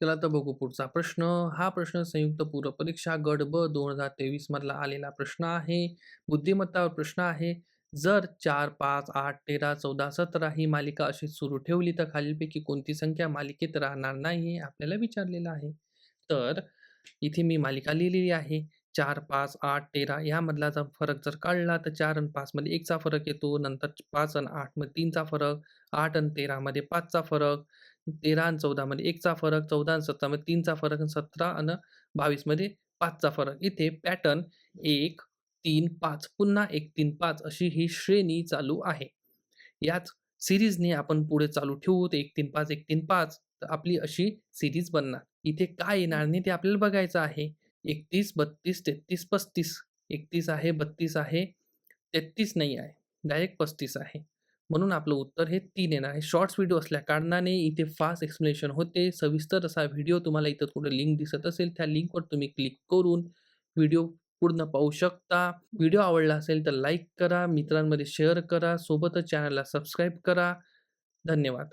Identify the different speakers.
Speaker 1: चला तर बघू पुढचा प्रश्न. हा प्रश्न संयुक्त पूर्व परीक्षा गट ब 2023 मधला आलेला प्रश्न आहे. बुद्धिमत्तावर प्रश्न आहे. जर 4, 5, 8, 13, 14, 17 ही मालिका अशी सुरू ठेवली तर खालीलपैकी कोणती संख्या मालिकेत राहणार नाही हे आपल्याला विचारलेलं आहे. तर इथे मी मालिका लिहिलेली आहे. 4, 5, 8, 13 यामधलाचा फरक जर काढला तर चार आणि पाचमध्ये एकचा फरक येतो. नंतर पाच आणि आठमध्ये तीनचा फरक, आठ आणि तेरामध्ये पाचचा फरक, 13 आणि चौदामध्ये एकचा फरक, 14 आणि सतरामध्ये तीनचा फरक आणि 17 आणि बावीसमध्ये पाचचा फरक. इथे पॅटर्न 1, 3, 5 पुन्हा 1, 3, 5 अशी ही श्रेणी चालू आहे. याच सिरीजने आपण पुढे चालू ठेवू ते एक तीन पाच एक तीन पाच तर आपली अशी सिरीज बनणार. इथे काय येणार नाही ते आपल्याला बघायचं आहे. 31, 32, 33, 35 31 आहे, 32 आहे, 33 नाही आहे. डायरेक्ट 35 आहे. म्हणून आपलं उत्तर हे तीन येणार आहे. शॉर्ट्स व्हिडिओ असल्या कारणाने इथे फास्ट एक्सप्लेनेशन होते. सविस्तर असा व्हिडिओ तुम्हाला इथं कुठे लिंक दिसत असेल त्या लिंकवर तुम्ही क्लिक करून व्हिडिओ पूर्ण पाहू शकता. व्हिडिओ आवडला असेल तर लाईक करा, मित्रांमध्ये शेअर करा, सोबतच चॅनलला सबस्क्राईब करा. धन्यवाद.